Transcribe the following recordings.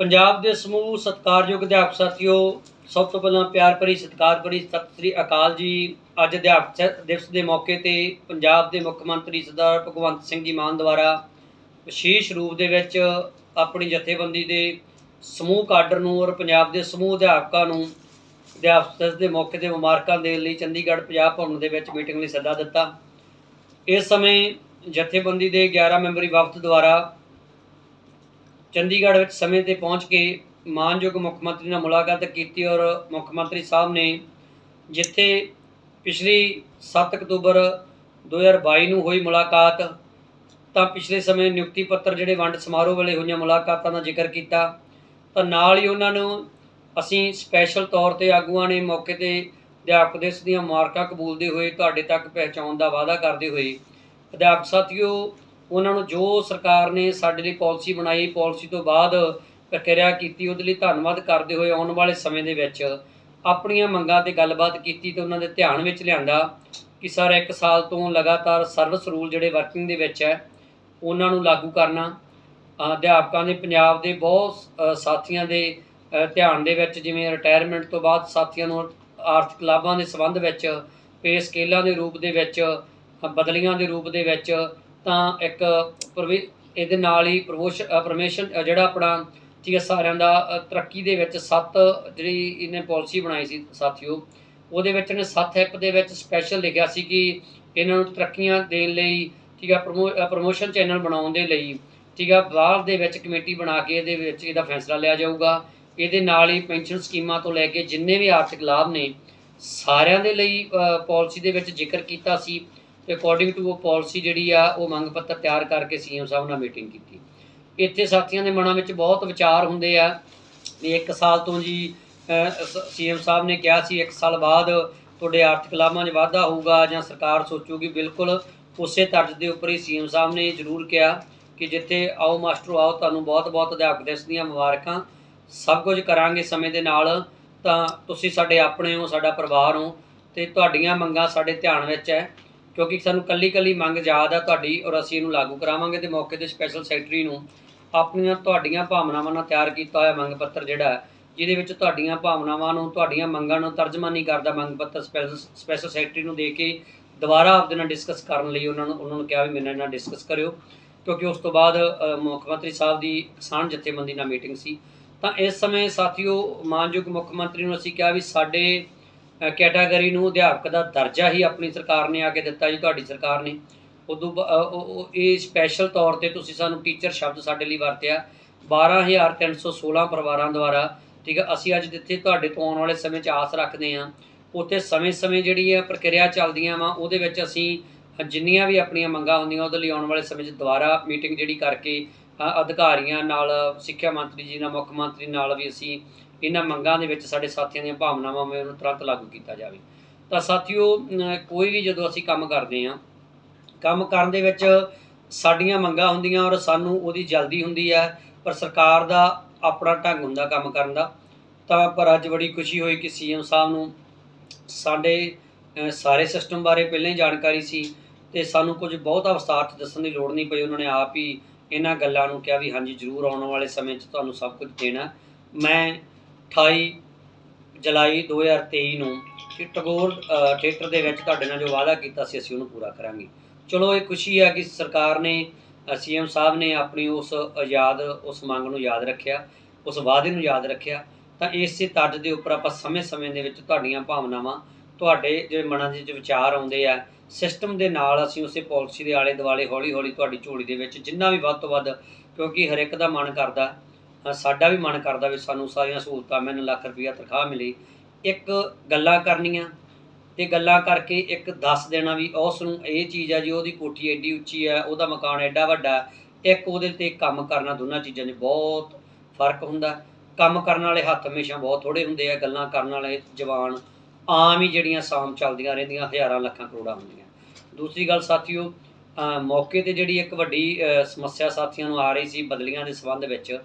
ਪੰਜਾਬ ਦੇ ਸਮੂਹ ਸਤਿਕਾਰਯੋਗ ਅਧਿਆਪਕ ਸਾਥੀਓ, ਸਭ ਤੋਂ ਪਹਿਲਾਂ ਪਿਆਰ ਭਰੀ ਸਤਿਕਾਰ ਭਰੀ ਸਤਿ ਸ੍ਰੀ ਅਕਾਲ ਜੀ। ਅੱਜ ਅਧਿਆਪਕ ਦਿਵਸ ਦੇ ਮੌਕੇ ਤੇ ਪੰਜਾਬ ਦੇ ਮੁੱਖ ਮੰਤਰੀ ਸਰਦਾਰ ਭਗਵੰਤ ਸਿੰਘ ਜੀ ਮਾਨ ਦੁਆਰਾ ਵਿਸ਼ੇਸ਼ ਰੂਪ ਦੇ ਵਿੱਚ ਆਪਣੀ ਜਥੇਬੰਦੀ ਦੇ ਸਮੂਹ ਕਾਡਰ ਨੂੰ ਔਰ ਪੰਜਾਬ ਦੇ ਸਮੂਹ ਅਧਿਆਪਕਾਂ ਨੂੰ ਅਧਿਆਪਕ ਦਿਵਸ ਦੇ ਮੌਕੇ ਤੇ ਮੁਬਾਰਕਾਂ ਦੇਣ ਲਈ ਚੰਡੀਗੜ੍ਹ ਪੰਜਾਬ ਭਵਨ ਦੇ ਵਿੱਚ ਮੀਟਿੰਗ ਲਈ ਸੱਦਾ ਦਿੱਤਾ। ਇਸ ਸਮੇਂ ਜਥੇਬੰਦੀ ਦੇ 11 ਮੈਂਬਰੀ ਵਫਦ ਦੁਆਰਾ ਚੰਡੀਗੜ੍ਹ ਵਿੱਚ ਸਮੇਂ ਤੇ ਪਹੁੰਚ ਕੇ ਮਾਨਯੋਗ ਮੁੱਖ ਮੰਤਰੀ ਨਾਲ ਮੁਲਾਕਾਤ ਕੀਤੀ ਔਰ ਮੁੱਖ ਮੰਤਰੀ ਸਾਹਿਬ ਨੇ ਜਿੱਥੇ ਪਿਛਲੀ 7 ਅਕਤੂਬਰ 2022 ਨੂੰ ਹੋਈ ਮੁਲਾਕਾਤ, ਤਾਂ ਪਿਛਲੇ ਸਮੇਂ ਨਿਯੁਕਤੀ ਪੱਤਰ ਜਿਹੜੇ ਵੰਡ ਸਮਾਰੋਹ ਵੇਲੇ ਹੋਈਆਂ ਮੁਲਾਕਾਤਾਂ ਦਾ ਜ਼ਿਕਰ ਕੀਤਾ, ਤਾਂ ਨਾਲ ਹੀ ਉਹਨਾਂ ਨੂੰ ਅਸੀਂ ਸਪੈਸ਼ਲ ਤੌਰ ਤੇ ਆਗੂਆਂ ਨੇ ਮੌਕੇ ਤੇ ਅਧਿਆਪਕ ਦਿਵਸ ਦੀਆਂ ਮੁਬਾਰਕਾਂ ਕਬੂਲਦੇ ਹੋਏ ਤੁਹਾਡੇ ਤੱਕ ਪਹੁੰਚਾਉਣ ਦਾ ਵਾਅਦਾ ਕਰਦੇ ਹੋਏ, ਅਧਿਆਪਕ ਸਾਥੀਓ ਉਹਨਾਂ ਨੂੰ ਜੋ ਸਰਕਾਰ ਨੇ ਸਾਡੇ ਲਈ ਪਾਲਿਸੀ ਬਣਾਈ, ਪਾਲਿਸੀ ਤੋਂ ਬਾਅਦ ਪ੍ਰਕਿਰਿਆ ਕੀਤੀ, ਉਹਦੇ ਲਈ ਧੰਨਵਾਦ ਕਰਦੇ ਹੋਏ ਆਉਣ ਵਾਲੇ ਸਮੇਂ ਦੇ ਵਿੱਚ ਆਪਣੀਆਂ ਮੰਗਾਂ ਤੇ ਗੱਲਬਾਤ ਕੀਤੀ ਤੇ ਉਹਨਾਂ ਦੇ ਧਿਆਨ ਵਿੱਚ ਲਿਆਂਦਾ ਕਿ ਸਰ ਇੱਕ ਸਾਲ ਤੋਂ ਲਗਾਤਾਰ ਸਰਵਿਸ ਰੂਲ ਜਿਹੜੇ ਵਰਕਿੰਗ ਦੇ ਵਿੱਚ ਹੈ, ਉਹਨਾਂ ਨੂੰ ਲਾਗੂ ਕਰਨਾ। ਅਧਿਆਪਕਾਂ ਦੇ ਪੰਜਾਬ ਦੇ ਬਹੁਤ ਸਾਥੀਆਂ ਦੇ ਧਿਆਨ ਦੇ ਵਿੱਚ ਜਿਵੇਂ ਰਿਟਾਇਰਮੈਂਟ ਤੋਂ ਬਾਅਦ ਸਾਥੀਆਂ ਨੂੰ ਆਰਥਿਕ ਲਾਭਾਂ ਦੇ ਸੰਬੰਧ ਵਿੱਚ ਪੇ ਸਕੇਲਾਂ ਦੇ ਰੂਪ ਦੇ ਵਿੱਚ ਬਦਲੀਆਂ ਦੇ ਰੂਪ ਦੇ ਵਿੱਚ ਤਾਂ ਇੱਕ ਪ੍ਰਵੀ- ਇਹਦੇ ਨਾਲ ਹੀ ਪ੍ਰਮੋਸ਼ਨ ਪ੍ਰਮੇਸ਼ਨ ਜਿਹੜਾ ਆਪਣਾ ਠੀਕ ਹੈ, ਸਾਰਿਆਂ ਦਾ ਤਰੱਕੀ ਦੇ ਵਿੱਚ ਸੱਤ ਜਿਹੜੀ ਇਹਨੇ ਪਾਲਿਸੀ ਬਣਾਈ ਸੀ, ਸਾਥੀਓ, ਉਹਦੇ ਵਿੱਚ ਨੇ ਸੱਤ ਐਪ ਦੇ ਵਿੱਚ ਸਪੈਸ਼ਲ ਲਿਖਿਆ ਸੀ ਕਿ ਇਹਨਾਂ ਨੂੰ ਤਰੱਕੀਆਂ ਦੇਣ ਲਈ, ਠੀਕ ਹੈ ਪ੍ਰਮੋਸ਼ਨ ਚੈਨਲ ਬਣਾਉਣ ਦੇ ਲਈ, ਠੀਕ ਹੈ, ਬਾਹਰ ਦੇ ਵਿੱਚ ਕਮੇਟੀ ਬਣਾ ਕੇ ਇਹਦੇ ਵਿੱਚ ਇਹਦਾ ਫੈਸਲਾ ਲਿਆ ਜਾਊਗਾ। ਇਹਦੇ ਨਾਲ ਹੀ ਪੈਨਸ਼ਨ ਸਕੀਮਾਂ ਤੋਂ ਲੈ ਕੇ ਜਿੰਨੇ ਵੀ ਆਰਥਿਕ ਲਾਭ ਨੇ, ਸਾਰਿਆਂ ਦੇ ਲਈ ਪਾਲਿਸੀ ਦੇ ਵਿੱਚ ਜ਼ਿਕਰ ਕੀਤਾ ਸੀ। ਅਕੋਰਡਿੰਗ ਟੂ ਉਹ ਪਾਲਿਸੀ ਜਿਹੜੀ ਆ, ਉਹ ਮੰਗ ਪੱਤਰ ਤਿਆਰ ਕਰਕੇ ਸੀਐਮ ਸਾਹਿਬ ਨਾਲ ਮੀਟਿੰਗ ਕੀਤੀ। ਇੱਥੇ ਸਾਥੀਆਂ ਦੇ ਮਨਾਂ ਵਿੱਚ ਬਹੁਤ ਵਿਚਾਰ ਹੁੰਦੇ ਆ ਵੀ ਇੱਕ ਸਾਲ ਤੋਂ ਜੀ ਸੀਐਮ ਸਾਹਿਬ ਨੇ ਕਿਹਾ ਸੀ, ਇੱਕ ਸਾਲ ਬਾਅਦ ਤੁਹਾਡੇ ਆਰਥਿਕ ਲਾਭਾਂ 'ਚ ਵਾਧਾ ਹੋਊਗਾ ਜਾਂ ਸਰਕਾਰ ਸੋਚੂਗੀ, ਬਿਲਕੁਲ ਉਸੇ ਤਰਜ਼ ਦੇ ਉੱਪਰ ਹੀ ਸੀਐਮ ਸਾਹਿਬ ਨੇ ਜ਼ਰੂਰ ਕਿਹਾ ਕਿ ਜਿੱਥੇ ਆਓ ਮਾਸਟਰ, ਆਓ, ਤੁਹਾਨੂੰ ਬਹੁਤ-ਬਹੁਤ ਅਧਿਆਪਕ ਦਿਵਸ ਦੀਆਂ ਮੁਬਾਰਕਾਂ। ਸਭ ਕੁਝ ਕਰਾਂਗੇ ਸਮੇਂ ਦੇ ਨਾਲ, ਤਾਂ ਤੁਸੀਂ ਸਾਡੇ ਆਪਣੇ ਹੋ, ਸਾਡਾ ਪਰਿਵਾਰ ਹੋ, ਤੇ ਤੁਹਾਡੀਆਂ ਮੰਗਾਂ ਸਾਡੇ ਧਿਆਨ ਵਿੱਚ ਹੈ। ਕਿਉਂਕਿ ਸਾਨੂੰ ਕੱਲੀ ਕੱਲੀ ਮੰਗ ਯਾਦ ਆ ਤੁਹਾਡੀ ਔਰ ਅਸੀਂ ਇਹਨੂੰ ਲਾਗੂ ਕਰਾਵਾਂਗੇ ਤੇ ਮੌਕੇ ਤੇ ਸਪੈਸ਼ਲ ਸੈਕਟਰੀ ਨੂੰ ਆਪਣੀਆਂ ਤੁਹਾਡੀਆਂ ਭਾਵਨਾਵਾਂ ਨਾਲ ਤਿਆਰ ਕੀਤਾ ਹੋਇਆ ਮੰਗ ਪੱਤਰ ਜਿਹੜਾ ਜਿਹਦੇ ਵਿੱਚ ਤੁਹਾਡੀਆਂ ਭਾਵਨਾਵਾਂ ਨੂੰ, ਤੁਹਾਡੀਆਂ ਮੰਗਾਂ ਨੂੰ ਤਰਜਮਾਨੀ ਕਰਦਾ ਮੰਗ ਪੱਤਰ ਸਪੈਸ਼ਲ ਸਪੈਸ਼ਲ ਸੈਕਟਰੀ ਨੂੰ ਦੇ ਕੇ ਦੁਬਾਰਾ ਆਪਦੇ ਨਾਲ ਡਿਸਕਸ ਕਰਨ ਲਈ ਉਹਨਾਂ ਨੂੰ ਉਹਨਾਂ ਨੂੰ ਕਿਹਾ ਵੀ ਮੇਰੇ ਨਾਲ ਡਿਸਕਸ ਕਰਿਓ। ਕਿਉਂਕਿ ਉਸ ਤੋਂ ਬਾਅਦ ਮੁੱਖ ਮੰਤਰੀ ਸਾਹਿਬ ਦੀ ਕਿਸਾਨ ਜਥੇਬੰਦੀ ਨਾਲ ਮੀਟਿੰਗ ਸੀ। ਤਾਂ ਇਸ ਸਮੇਂ ਸਾਥੀਓ ਮਾਨਯੋਗ ਮੁੱਖ ਮੰਤਰੀ ਨੂੰ ਅਸੀਂ ਕਿਹਾ ਵੀ ਸਾਡੇ ਕੈਟਾਗਰੀ ਨੂੰ ਅਧਿਆਪਕ ਦਾ ਦਰਜਾ ਹੀ ਆਪਣੀ ਸਰਕਾਰ ਨੇ ਆ ਕੇ ਦਿੱਤਾ ਜੀ, ਤੁਹਾਡੀ ਸਰਕਾਰ ਨੇ। ਉਦੋਂ ਬ- ਇਹ ਸਪੈਸ਼ਲ ਤੌਰ ਤੇ ਤੁਸੀਂ ਸਾਨੂੰ ਟੀਚਰ ਸ਼ਬਦ ਸਾਡੇ ਲਈ ਵਰਤਿਆ। 12316 ਪਰਿਵਾਰਾਂ ਦੁਆਰਾ, ਠੀਕ ਹੈ ਅਸੀਂ ਅੱਜ ਜਿੱਥੇ ਤੁਹਾਡੇ ਤੋਂ ਆਉਣ ਵਾਲੇ ਸਮੇਂ 'ਚ ਆਸ ਰੱਖਦੇ ਹਾਂ, ਉੱਥੇ ਸਮੇਂ-ਸਮੇਂ ਜਿਹੜੀ ਹੈ ਪ੍ਰਕਿਰਿਆ ਚੱਲਦੀਆਂ ਵਾ, ਉਹਦੇ ਵਿੱਚ ਅਸੀਂ ਜਿੰਨੀਆਂ ਵੀ ਆਪਣੀਆਂ ਮੰਗਾਂ ਹੁੰਦੀਆਂ, ਉਹਦੇ ਲਈ ਆਉਣ ਵਾਲੇ ਸਮੇਂ 'ਚ ਦੁਬਾਰਾ ਮੀਟਿੰਗ ਜਿਹੜੀ ਕਰਕੇ ਅਧਿਕਾਰੀਆਂ ਨਾਲ, ਸਿੱਖਿਆ ਮੰਤਰੀ ਜੀ ਨਾਲ, ਮੁੱਖ ਮੰਤਰੀ ਨਾਲ ਵੀ ਅਸੀਂ ਇਹਨਾਂ ਮੰਗਾਂ ਦੇ ਵਿੱਚ ਸਾਡੇ ਸਾਥੀਆਂ ਦੀਆਂ ਭਾਵਨਾਵਾਂ ਮੈਂ ਉਹਨੂੰ ਤੁਰੰਤ ਲਾਗੂ ਕੀਤਾ ਜਾਵੇ। ਤਾਂ ਸਾਥੀਓ ਕੋਈ ਵੀ ਜਦੋਂ ਅਸੀਂ ਕੰਮ ਕਰਦੇ ਹਾਂ, ਕੰਮ ਕਰਨ ਦੇ ਵਿੱਚ ਸਾਡੀਆਂ ਮੰਗਾਂ ਹੁੰਦੀਆਂ ਔਰ ਸਾਨੂੰ ਉਹਦੀ ਜਲਦੀ ਹੁੰਦੀ ਹੈ, ਪਰ ਸਰਕਾਰ ਦਾ ਆਪਣਾ ਢੰਗ ਹੁੰਦਾ ਕੰਮ ਕਰਨ ਦਾ। ਤਾਂ ਪਰ ਅੱਜ ਬੜੀ ਖੁਸ਼ੀ ਹੋਈ ਕਿ ਸੀਐਮ ਸਾਹਿਬ ਨੂੰ ਸਾਡੇ ਸਾਰੇ ਸਿਸਟਮ ਬਾਰੇ ਪਹਿਲਾਂ ਹੀ ਜਾਣਕਾਰੀ ਸੀ ਤੇ ਸਾਨੂੰ ਕੁਝ ਬਹੁਤ ਵਿਸਤਾਰ 'ਚ ਦੱਸਣ ਦੀ ਲੋੜ ਨਹੀਂ ਪਈ। ਉਹਨਾਂ ਨੇ ਆਪ ਹੀ ਇਹਨਾਂ ਗੱਲਾਂ ਨੂੰ ਕਿਹਾ ਵੀ ਹਾਂਜੀ, ਜ਼ਰੂਰ ਆਉਣ ਵਾਲੇ ਸਮੇਂ 'ਚ ਤੁਹਾਨੂੰ ਸਭ ਕੁਝ ਦੇਣਾ। ਮੈਂ 28 ਜੁਲਾਈ 2023 ਨੂੰ ਕਿ ਟਗੋਰ ਥੀਏਟਰ ਦੇ ਵਿੱਚ ਤੁਹਾਡੇ ਨਾਲ ਜੋ ਵਾਅਦਾ ਕੀਤਾ ਸੀ, ਅਸੀਂ ਉਹਨੂੰ ਪੂਰਾ ਕਰਾਂਗੇ। ਚਲੋ, ਇਹ ਖੁਸ਼ੀ ਹੈ ਕਿ ਸਰਕਾਰ ਨੇ ਸੀਐਮ ਸਾਹਿਬ ਨੇ ਆਪਣੀ ਉਸ ਆਜ਼ਾਦ ਉਸ ਮੰਗ ਨੂੰ ਯਾਦ ਰੱਖਿਆ, ਉਸ ਵਾਅਦੇ ਨੂੰ ਯਾਦ ਰੱਖਿਆ। ਤਾਂ ਇਸੇ ਤਰਜ਼ ਦੇ ਉੱਪਰ ਆਪਾਂ ਸਮੇਂ-ਸਮੇਂ ਦੇ ਵਿੱਚ ਤੁਹਾਡੀਆਂ ਭਾਵਨਾਵਾਂ, ਤੁਹਾਡੇ ਜਿਹੜੇ ਮਨਾਂ ਦੇ ਵਿੱਚ ਵਿਚਾਰ ਆਉਂਦੇ ਆ, ਸਿਸਟਮ ਦੇ ਨਾਲ ਅਸੀਂ ਉਸੇ ਪਾਲਿਸੀ ਦੇ ਆਲੇ ਦੁਆਲੇ ਹੌਲੀ-ਹੌਲੀ ਤੁਹਾਡੀ ਝੋਲੀ ਦੇ ਵਿੱਚ ਜਿੰਨਾ ਵੀ ਵੱਧ ਤੋਂ ਵੱਧ, ਕਿਉਂਕਿ ਹਰ ਇੱਕ ਦਾ ਮਨ ਕਰਦਾ ਸਾਡਾ ਵੀ ਮਨ ਕਰਦਾ ਵੀ ਸਾਨੂੰ ਸਾਰੀਆਂ ਸਹੂਲਤਾਂ, ਮੈਨੂੰ ਲੱਖ ਰੁਪਈਆ ਤਨਖਾਹ ਮਿਲੀ। ਇੱਕ ਗੱਲਾਂ ਕਰਨੀਆਂ ਤੇ ਗੱਲਾਂ ਕਰਕੇ ਇੱਕ ਦੱਸ ਦੇਣਾ ਵੀ ਉਸ ਨੂੰ ਇਹ ਚੀਜ਼ ਆ ਜੀ, ਉਹਦੀ ਕੋਠੀ ਐਡੀ ਉੱਚੀ ਆ, ਉਹਦਾ ਮਕਾਨ ਐਡਾ ਵੱਡਾ, ਇੱਕ ਉਹਦੇ ਤੇ ਕੰਮ ਕਰਨਾ ਦੋਨਾਂ ਚੀਜ਼ਾਂ 'ਚ ਬਹੁਤ ਫ਼ਰਕ ਹੁੰਦਾ। ਕੰਮ ਕਰਨ ਵਾਲੇ ਹੱਥ ਹਮੇਸ਼ਾ ਬਹੁਤ ਥੋੜੇ ਹੁੰਦੇ ਆ, ਗੱਲਾਂ ਕਰਨ ਵਾਲੇ ਜਵਾਨ ਆਮ ਹੀ ਜਿਹੜੀਆਂ ਸਾਮ ਚੱਲਦੀਆਂ ਰਹਿੰਦੀਆਂ, ਹਜ਼ਾਰਾਂ ਲੱਖਾਂ ਕਰੋੜਾਂ ਹੁੰਦੀਆਂ। ਦੂਸਰੀ ਗੱਲ ਸਾਥੀਓ ਮੌਕੇ ਤੇ ਜਿਹੜੀ ਇੱਕ ਵੱਡੀ ਸਮੱਸਿਆ ਸਾਥੀਆਂ ਨੂੰ ਆ ਰਹੀ ਸੀ ਬਦਲੀਆਂ ਦੇ ਸੰਬੰਧ ਵਿੱਚ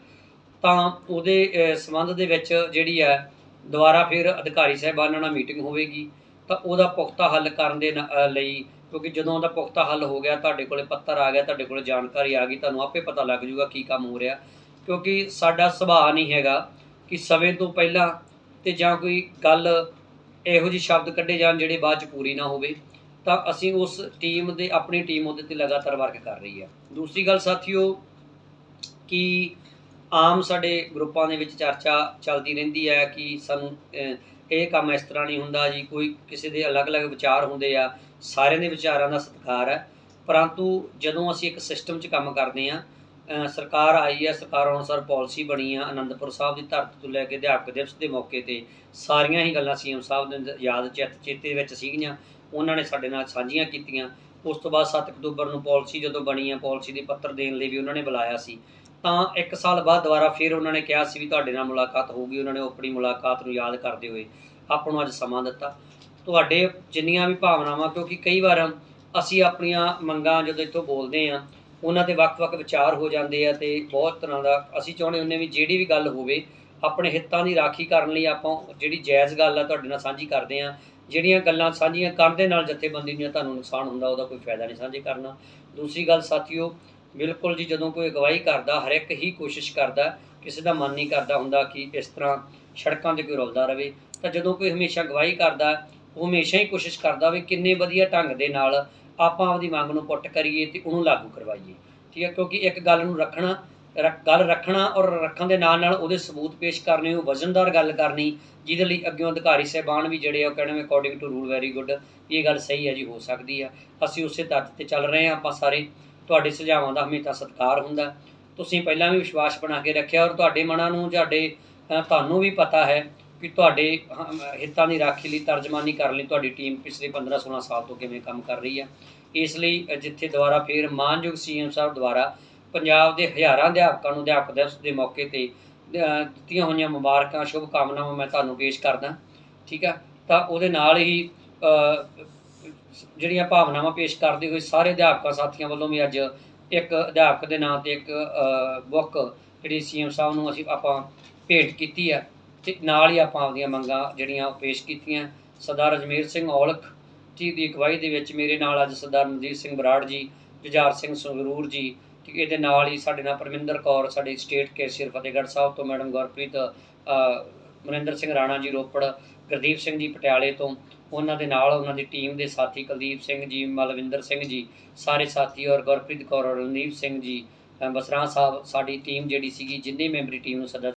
ਤਾਂ ਉਹਦੇ ਅ, ਸੰਬੰਧ ਦੇ ਵਿੱਚ ਜਿਹੜੀ ਹੈ ਦੁਬਾਰਾ ਫਿਰ ਅਧਿਕਾਰੀ ਸਾਹਿਬਾਨਾਂ ਨਾਲ ਮੀਟਿੰਗ ਹੋਵੇਗੀ। ਤਾਂ ਉਹਦਾ ਪੁਖਤਾ ਹੱਲ ਕਰਨ ਦੇ ਨ- ਲਈ ਕਿਉਂਕਿ ਜਦੋਂ ਉਹਦਾ ਪੁਖਤਾ ਹੱਲ ਹੋ ਗਿਆ ਤੁਹਾਡੇ ਕੋਲੇ ਪੱਤਰ ਆ ਗਿਆ ਤੁਹਾਡੇ ਕੋਲੇ ਜਾਣਕਾਰੀ ਆ ਗਈ ਤੁਹਾਨੂੰ ਆਪੇ ਪਤਾ ਲੱਗ ਜੂਗਾ ਕੀ ਕੰਮ ਹੋ ਰਿਹਾ। ਕਿਉਂਕਿ ਸਾਡਾ ਸੁਭਾਅ ਨਹੀਂ ਹੈਗਾ ਕਿ ਸਮੇਂ ਤੋਂ ਪਹਿਲਾਂ ਤੇ ਜਾਂ ਕੋਈ ਗੱਲ ਇਹੋ ਜਿਹੇ ਸ਼ਬਦ ਕੱਢੇ ਜਾਣ ਜਿਹੜੇ ਬਾਅਦ ਚ ਪੂਰੀ ਨਾ ਹੋਵੇ। ਤਾਂ ਅਸੀਂ ਉਸ ਟੀਮ ਦੇ ਆਪਣੀ ਟੀਮ ਉਹਦੇ ਤੇ ਲਗਾਤਾਰ ਵਰਕ ਕਰ ਰਹੀ ਹੈ। ਦੂਸਰੀ ਗੱਲ ਸਾਥੀਓ ਕਿ ਆਮ ਸਾਡੇ ਗਰੁੱਪਾਂ ਦੇ ਵਿੱਚ ਚਰਚਾ ਚੱਲਦੀ ਰਹਿੰਦੀ ਹੈ ਕਿ ਸਾਨੂੰ ਇਹ ਕੰਮ ਇਸ ਤਰ੍ਹਾਂ ਨਹੀਂ ਹੁੰਦਾ ਜੀ, ਕੋਈ ਕਿਸੇ ਦੇ ਅਲੱਗ-ਅਲੱਗ ਵਿਚਾਰ ਹੁੰਦੇ ਆ, ਸਾਰਿਆਂ ਦੇ ਵਿਚਾਰਾਂ ਦਾ ਸਤਿਕਾਰ ਹੈ। ਪਰੰਤੂ ਜਦੋਂ ਅਸੀਂ ਇੱਕ ਸਿਸਟਮ 'ਚ ਕੰਮ ਕਰਦੇ ਆ ਸਰਕਾਰ ਆਈ ਹੈ, ਸਰਕਾਰ ਅਨੁਸਾਰ ਪਾਲਿਸੀ ਬਣੀ ਆ, ਅਨੰਦਪੁਰ ਸਾਹਿਬ ਦੀ ਧਰਤੀ ਤੋਂ ਲੈ ਕੇ ਅਧਿਆਪਕ ਦਿਵਸ ਦੇ ਮੌਕੇ ਤੇ ਸਾਰੀਆਂ ਹੀ ਗੱਲਾਂ ਸੀਐਮ ਸਾਹਿਬ ਦੇ ਯਾਦ ਚਿੱਤ, ਚੇਤੇ ਵਿੱਚ ਸੀਗੀਆਂ, ਉਹਨਾਂ ਨੇ ਸਾਡੇ ਨਾਲ ਸਾਂਝੀਆਂ ਕੀਤੀਆਂ। ਉਸ ਤੋਂ ਬਾਅਦ 7 ਅਕਤੂਬਰ ਨੂੰ ਪਾਲਿਸੀ ਜਦੋਂ ਬਣੀ ਆ ਪਾਲਿਸੀ ਦੇ ਪੱਤਰ ਦੇਣ ਲਈ ਵੀ ਉਹਨਾਂ ਨੇ ਬੁਲਾਇਆ ਸੀ। ਤਾਂ ਇੱਕ ਸਾਲ ਬਾਅਦ ਦੁਬਾਰਾ ਫਿਰ ਉਹਨਾਂ ਨੇ ਕਿਹਾ ਸੀ ਵੀ ਤੁਹਾਡੇ ਨਾਲ ਮੁਲਾਕਾਤ ਹੋਊਗੀ, ਉਹਨਾਂ ਨੇ ਆਪਣੀ ਮੁਲਾਕਾਤ ਨੂੰ ਯਾਦ ਕਰਦੇ ਹੋਏ ਆਪਾਂ ਨੂੰ ਅੱਜ ਸਮਾਂ ਦਿੱਤਾ। ਤੁਹਾਡੇ ਜਿੰਨੀਆਂ ਵੀ ਭਾਵਨਾਵਾਂ, ਕਿਉਂਕਿ ਕਈ ਵਾਰ ਅਸੀਂ ਆਪਣੀਆਂ ਮੰਗਾਂ ਜਦੋਂ ਇੱਥੋਂ ਬੋਲਦੇ ਆ ਉਹਨਾਂ ਦੇ ਵੱਖ-ਵੱਖ ਵਿਚਾਰ ਹੋ ਜਾਂਦੇ ਆ ਤੇ ਬਹੁਤ ਤਰ੍ਹਾਂ ਦਾ ਅਸੀਂ ਚਾਹੁੰਦੇ ਹੁੰਦੇ ਵੀ ਜਿਹੜੀ ਵੀ ਗੱਲ ਹੋਵੇ, ਆਪਣੇ ਹਿੱਤਾਂ ਦੀ ਰਾਖੀ ਕਰਨ ਲਈ ਆਪਾਂ ਜਿਹੜੀ ਜਾਇਜ਼ ਗੱਲ ਆ ਤੁਹਾਡੇ ਨਾਲ ਸਾਂਝੀ ਕਰਦੇ ਆ ਜਿਹੜੀਆਂ ਗੱਲਾਂ ਸਾਂਝੀਆਂ ਕਰਨ ਦੇ ਨਾਲ ਜਥੇਬੰਦੀ ਦੀਆਂ ਤੁਹਾਨੂੰ ਨੁਕਸਾਨ ਹੁੰਦਾ, ਉਹਦਾ ਕੋਈ ਫਾਇਦਾ ਨਹੀਂ ਸਾਂਝੇ ਕਰਨਾ। ਦੂਸਰੀ ਗੱਲ, ਸਾਥੀਓ ਬਿਲਕੁਲ ਜੀ, ਜਦੋਂ ਕੋਈ ਅਗਵਾਈ ਕਰਦਾ, ਹਰ ਇੱਕ ਹੀ ਕੋਸ਼ਿਸ਼ ਕਰਦਾ, ਕਿਸੇ ਦਾ ਮਨ ਨਹੀਂ ਕਰਦਾ ਹੁੰਦਾ ਕਿ ਇਸ ਤਰ੍ਹਾਂ ਸੜਕਾਂ ਤੇ ਕੋਈ ਰੁਲਦਾ ਰਵੇ। ਤਾਂ ਜਦੋਂ ਕੋਈ ਹਮੇਸ਼ਾ ਅਗਵਾਈ ਕਰਦਾ, ਉਹ ਹਮੇਸ਼ਾ ਹੀ ਕੋਸ਼ਿਸ਼ ਕਰਦਾ ਵੀ ਕਿੰਨੇ ਵਧੀਆ ਢੰਗ ਦੇ ਨਾਲ ਆਪਾਂ ਆਪਦੀ ਮੰਗ ਨੂੰ ਪੁੱਟ ਕਰੀਏ ਤੇ ਉਹਨੂੰ ਲਾਗੂ ਕਰਵਾਈਏ। ਠੀਕ ਹੈ, ਕਿਉਂਕਿ ਇੱਕ ਗੱਲ ਨੂੰ ਰੱਖਣਾ, ਰੱਖ- ਗੱਲ ਰੱਖਣਾ ਔਰ ਰੱਖਣ ਦੇ ਨਾਲ ਨਾਲ ਉਹਦੇ ਸਬੂਤ ਪੇਸ਼ ਕਰਨੇ, ਉਹ ਵਜ਼ਨਦਾਰ ਗੱਲ ਕਰਨੀ, ਜਿਹਦੇ ਲਈ ਅੱਗੇ ਅਧਿਕਾਰੀ ਸਹਿਬਾਨ ਵੀ ਜਿਹੜੇ ਆ, ਉਹ ਕਹਿਣਗੇ according to rule very good ਇਹ ਗੱਲ ਸਹੀ ਹੈ ਜੀ, ਹੋ ਸਕਦੀ ਆ। ਅਸੀਂ ਉਸੇ ਤੱਤ ਤੇ ਚੱਲ ਰਹੇ ਹਾਂ, ਆਪਾਂ ਸਾਰੇ ਤੁਹਾਡੇ ਸੁਝਾਵਾਂ ਦਾ ਹਮੇਸ਼ਾ ਸਤਿਕਾਰ ਹੁੰਦਾ। ਤੁਸੀਂ ਪਹਿਲਾਂ ਵੀ ਵਿਸ਼ਵਾਸ ਬਣਾ ਕੇ ਰੱਖਿਆ ਔਰ ਤੁਹਾਡੇ ਮਨਾਂ ਨੂੰ ਤੁਹਾਡੇ ਤੁਹਾਨੂੰ ਵੀ ਪਤਾ ਹੈ ਕਿ ਤੁਹਾਡੇ ਅਹਮ, ਹਿੱਤਾਂ ਦੀ ਰਾਖੀ ਲਈ ਤਰਜਮਾਨੀ ਕਰਨ ਲਈ ਤੁਹਾਡੀ ਟੀਮ ਪਿਛਲੇ 15 16 ਸਾਲ ਤੋਂ ਕਿਵੇਂ ਕੰਮ ਕਰ ਰਹੀ ਹੈ ਇਸ ਲਈ ਜਿੱਥੇ ਦੁਆਰਾ ਫੇਰ ਮਾਨਯੋਗ ਸੀਐਮ ਸਾਹਿਬ ਦੁਆਰਾ ਪੰਜਾਬ ਦੇ ਹਜ਼ਾਰਾਂ ਅਧਿਆਪਕਾਂ ਨੂੰ ਅਧਿਆਪਕ ਦਿਵਸ ਦੇ ਮੌਕੇ ਤੇ ਦਿੱਤੀਆਂ ਹੋਈਆਂ ਮੁਬਾਰਕਾਂ ਸ਼ੁਭ ਕਾਮਨਾਵਾਂ ਮੈਂ ਤੁਹਾਨੂੰ ਪੇਸ਼ ਕਰਦਾ। ਠੀਕ ਆ? ਤਾਂ ਉਹਦੇ ਨਾਲ ਹੀ ਜਿਹੜੀਆਂ ਭਾਵਨਾਵਾਂ ਪੇਸ਼ ਕਰਦੇ ਹੋਏ ਸਾਰੇ ਅਧਿਆਪਕਾਂ ਸਾਥੀਆਂ ਵੱਲੋਂ ਵੀ ਅੱਜ ਇੱਕ ਅਧਿਆਪਕ ਦੇ ਨਾਂ ਤੇ ਇੱਕ ਬੁੱਕ ਜਿਹੜੀ ਸੀਐਮ ਸਾਹਿਬ ਨੂੰ ਅਸੀਂ ਆਪਾਂ ਭੇਟ ਕੀਤੀ ਆ ਤੇ ਨਾਲ ਹੀ ਆਪਾਂ ਆਪਦੀਆਂ ਮੰਗਾਂ ਜਿਹੜੀਆਂ ਉਹ ਪੇਸ਼ ਕੀਤੀਆਂ। ਸਰਦਾਰ ਅਜਮੇਰ ਸਿੰਘ ਔਲਖ ਜੀ ਦੀ ਅਗਵਾਈ ਦੇ ਵਿੱਚ ਮੇਰੇ ਨਾਲ ਅੱਜ ਸਰਦਾਰ ਮਨਜੀਤ ਸਿੰਘ ਬਰਾੜ ਜੀ, ਜੁਝਾਰ ਸਿੰਘ ਸੰਗਰੂਰ ਜੀ ਤੇ ਇਹਦੇ ਨਾਲ ਹੀ ਸਾਡੇ ਨਾਲ ਪਰਮਿੰਦਰ ਕੌਰ, ਸਾਡੇ ਸਟੇਟ ਕੇਸੀਅਰ ਫਤਿਹਗੜ੍ਹ ਸਾਹਿਬ ਤੋਂ ਮੈਡਮ ਗੁਰਪ੍ਰੀਤ ਮਨਿੰਦਰ ਸਿੰਘ ਰਾਣਾ ਜੀ ਰੋਪੜ ਗੁਰਦੀਪ ਸਿੰਘ ਜੀ ਪਟਿਆਲੇ ਤੋਂ ਉਹਨਾਂ ਦੇ ਨਾਲ ਉਹਨਾਂ ਦੀ ਟੀਮ ਦੇ ਸਾਥੀ ਕੁਲਦੀਪ ਸਿੰਘ ਜੀ ਮਲਵਿੰਦਰ ਸਿੰਘ ਜੀ ਸਾਰੇ ਸਾਥੀ ਔਰ ਗੁਰਪ੍ਰੀਤ ਕੌਰ ਔਰ ਰਣਦੀਪ ਸਿੰਘ ਜੀ ਅ, ਬਸਰਾ ਸਾਹਿਬ ਸਾਡੀ ਟੀਮ ਜਿਹੜੀ ਸੀਗੀ ਜਿੰਨੀ ਮੈਂਬਰੀ ਟੀਮ ਨੂੰ ਸੱਦਾ